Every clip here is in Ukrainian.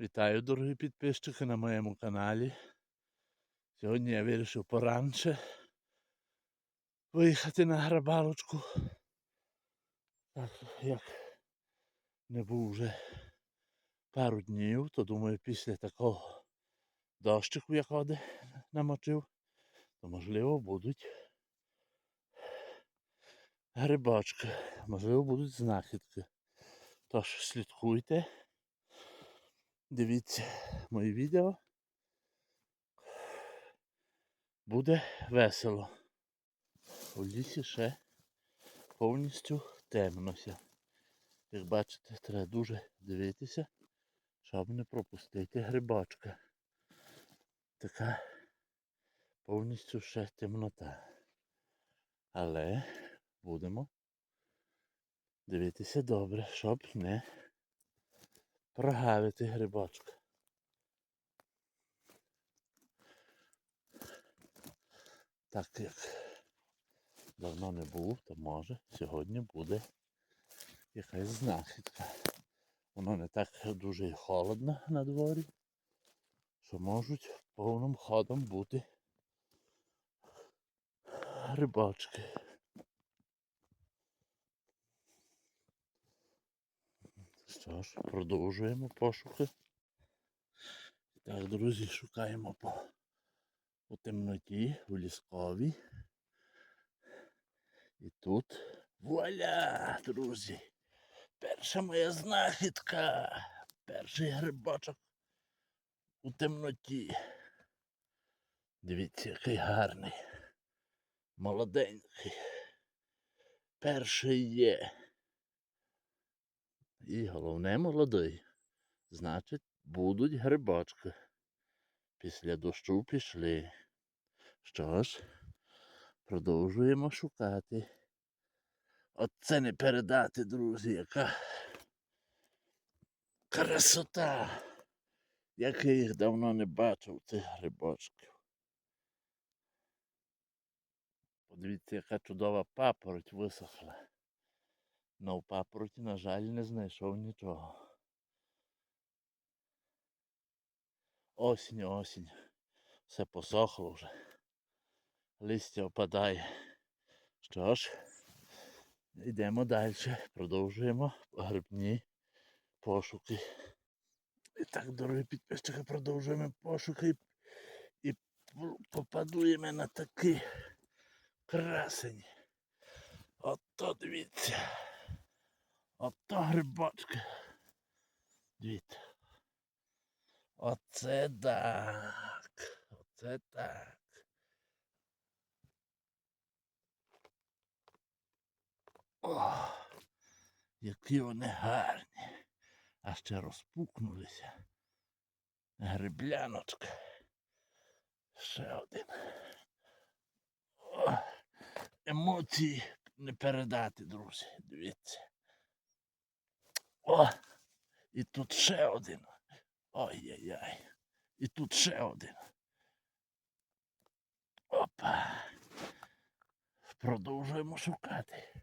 Вітаю, дорогі підписчики на моєму каналі. Сьогодні я вирішив поранше виїхати на грабалочку. Так як не був вже пару днів, то думаю, після такого дощику, як води намочив, то можливо будуть грибочки, можливо будуть знахідки. Тож слідкуйте. Дивіться мої відео. Буде весело. У лісі ще повністю темнося. Як бачите, треба дуже дивитися, щоб не пропустити грибочка. Така повністю ще темнота. Але будемо дивитися добре, щоб не прогавити грибочка. Так як давно не був, то може сьогодні буде якась знахідка. Воно не так дуже і холодно на дворі, що можуть повним ходом бути грибочки. Що ж, продовжуємо пошуки. Так, друзі, шукаємо по, по темноті, у лісковій. І тут вуаля, друзі! Перша моя знахідка. Перший грибочок у темноті. Дивіться, який гарний. Молоденький. Перший є. І головне молодий. Значить, будуть грибочки. Після дощу пішли. Що ж, продовжуємо шукати. Оце не передати, друзі, яка красота. Як я їх давно не бачив, цих грибочків. Подивіться, яка чудова папороть висохла. Но в папороті, на жаль, не знайшов нічого. Осінь, осінь. Все посохло вже. Листя опадає. Що ж, йдемо далі. Продовжуємо грибні пошуки. І так, дорогі підписчики, продовжуємо пошуки і попадуємо на такий красень. Ото дивіться. Ото грибочки. Дивіться. Оце так. Оце так. О, які вони гарні. А ще розпукнулися. Грибляночка. Ще один. О, емоції не передати, друзі. Дивіться. О! І тут ще один. Ой-яй-яй. І тут ще один. Опа. Продовжуємо шукати.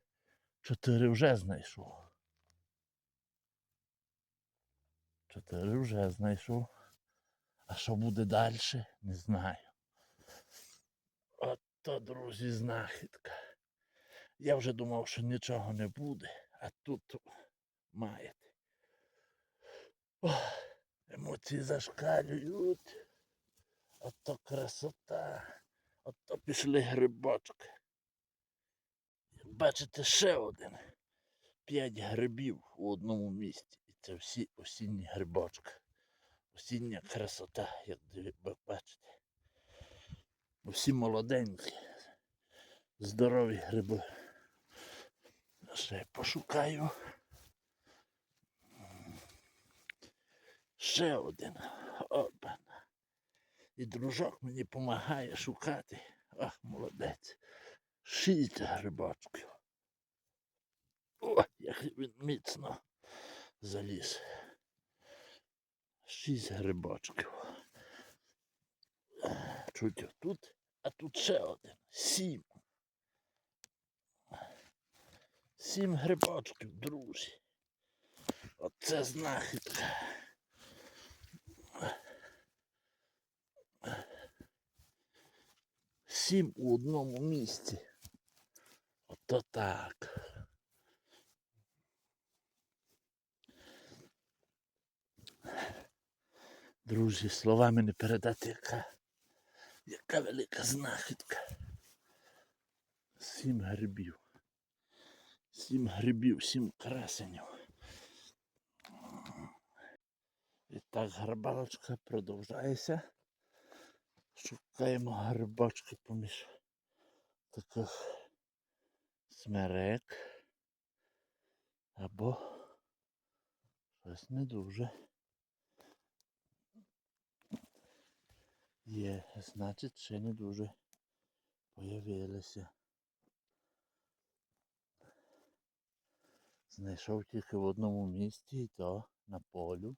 Чотири вже знайшов. Чотири вже знайшов. А що буде далі, не знаю. Ото, друзі, знахідка. Я вже думав, що нічого не буде, а тут маєте. Ох, емоції зашкалюють. Ото красота. Ото пішли грибочки. Бачите, ще один. П'ять грибів у одному місці. І це всі осінні грибочки. Осіння красота, як ви бачите. Всі молоденькі. Здорові гриби. Ще пошукаю. Ще один. Опана. І дружок мені допомагає шукати. Ах, молодець. Шість грибочків. О, як він міцно заліз. Шість грибочків. Чуть отут, а тут ще один. Сім. Сім грибочків, друзі. Оце знахідка. Сім у одному місці. Ото так. Друзі, словами не передати, яка, яка велика знахідка. Сім грибів. Сім грибів, сім красенів. І так грибалочка продовжується. Шукаємо грибочки поміж таких смерек. Або щось не дуже. Є, значить, ще не дуже появилися. Знайшов тільки в одному місці і то на полю.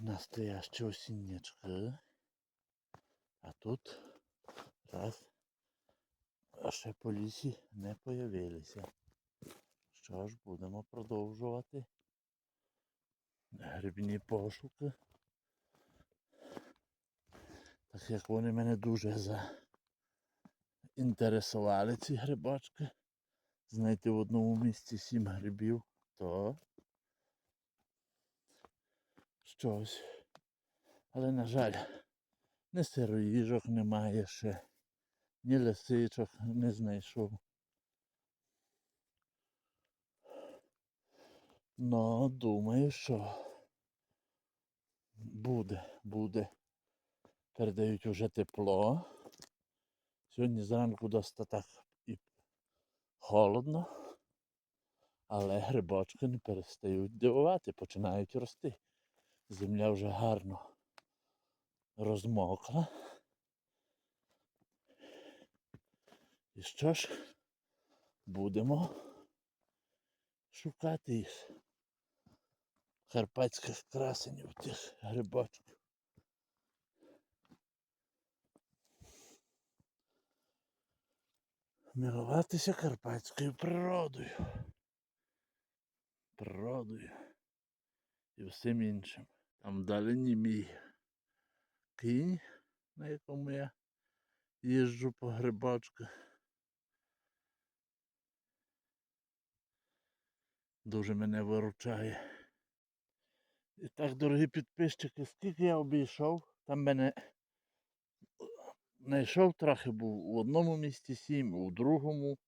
Настоящі осіннячки. А тут раз. Ще по лісі не появилися. Що ж, будемо продовжувати грибні пошуки. Так як вони мене дуже заінтересували, ці грибочки. Знайти в одному місці сім грибів, то щось. Але, на жаль, ні сироїжок немає ще, ні лисичок не знайшов. Ну, думаю, що буде, буде. Передають уже тепло. Сьогодні зранку досить так і холодно, але грибочки не перестають дивувати, починають рости. Земля вже гарно розмокла. І що ж, будемо шукати їх. Карпатських красенів тих грибочків. Милуватися карпатською природою. Природою і всім іншим. Там вдалині мій кінь, на якому я їжджу по грибочках. Дуже мене виручає. І так, дорогі підписчики, скільки я обійшов, там мене знайшов трохи був у одному місці сім, у другому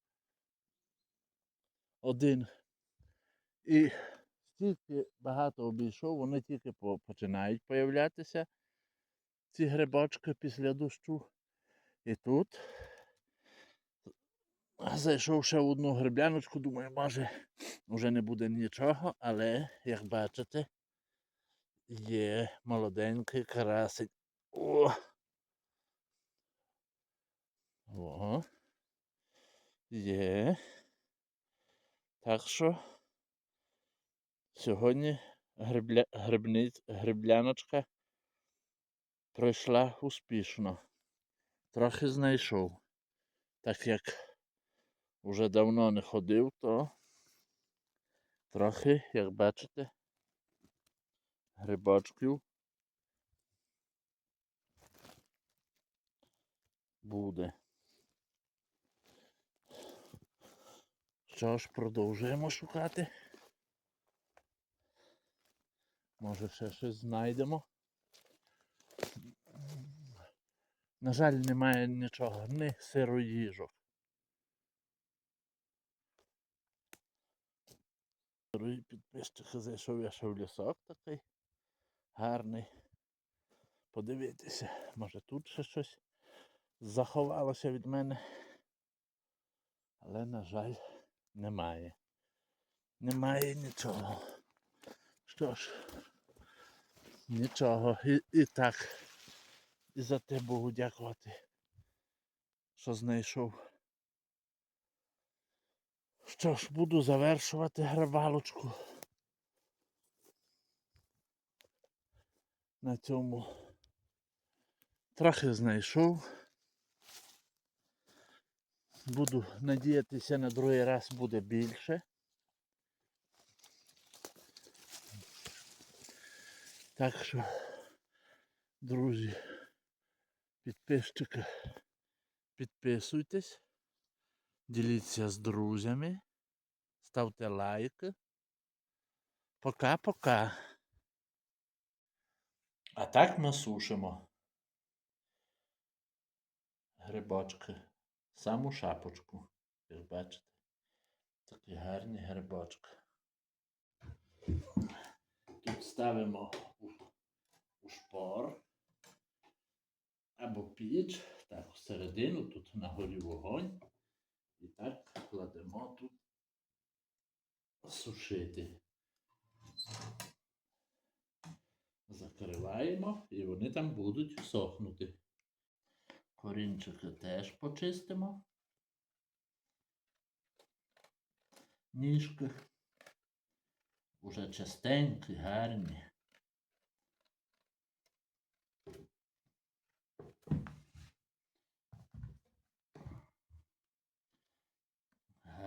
один. І стільки багато обійшов, вони тільки починають появлятися, ці грибочки після дощу. І тут зайшов ще в одну грибляночку, думаю, може вже не буде нічого, але як бачите, є молоденький красень. О! О! Є. Так що сьогодні грибля... грибниць... грибляночка пройшла успішно. Трохи знайшов. Так як вже давно не ходив, то трохи, як бачите, грибочків буде. Що ж, продовжуємо шукати. Може ще щось знайдемо. На жаль, немає нічого, ні сироїжок. Дорогі підписчики, зайшов я ще в лісок такий гарний. Подивитися, може тут ще щось заховалося від мене. Але, на жаль, немає. Немає нічого. Що ж, нічого. І, і так. І за те Богу дякувати, що знайшов. Що ж, буду завершувати грабалочку. На цьому трохи знайшов. Буду надіятися на другий раз буде більше. Так що, друзі, Підписчики, підписуйтесь, діліться з друзями, ставте лайки. Пока-пока. А так ми сушимо грибочки. Саму шапочку, як бачите. Такі гарні грибочки. Тут ставимо шпор або піч, так, всередину, тут на горі вогонь. І так кладемо тут сушити. Закриваємо і вони там будуть сохнути. Корінчики теж почистимо. Ніжки. Уже чистенькі, гарні.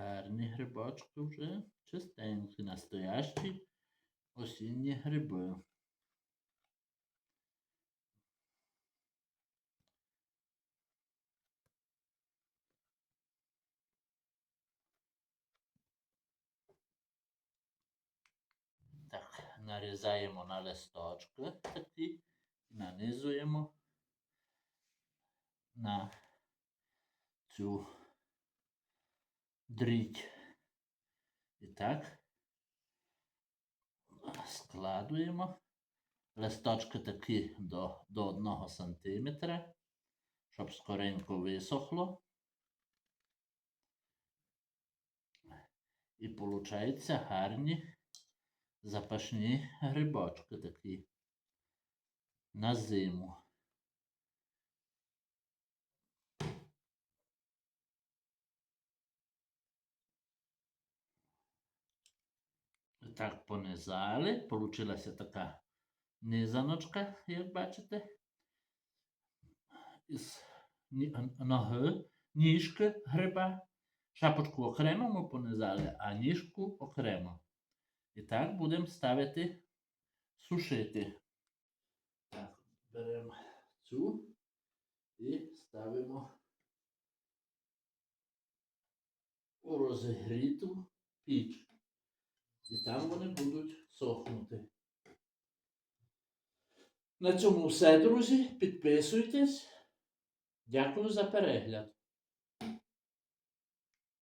Гарні грибочки вже чистенькі, настоящі осінні гриби. Так, нарізаємо на листочки такі, нанизуємо на цю дріть. І так складуємо листочки такі до, до 1 см, щоб скоренько висохло. І виходить гарні запашні грибочки такі на зиму. Так понизали, получилася така низаночка, як бачите. Із ноги, ніжки гриба. Шапочку окремо ми понизали, а ніжку окремо. І так будемо ставити сушити. Так, беремо цю і ставимо у розігріту піч. І там вони будуть сохнути. На цьому все, друзі. Підписуйтесь. Дякую за перегляд.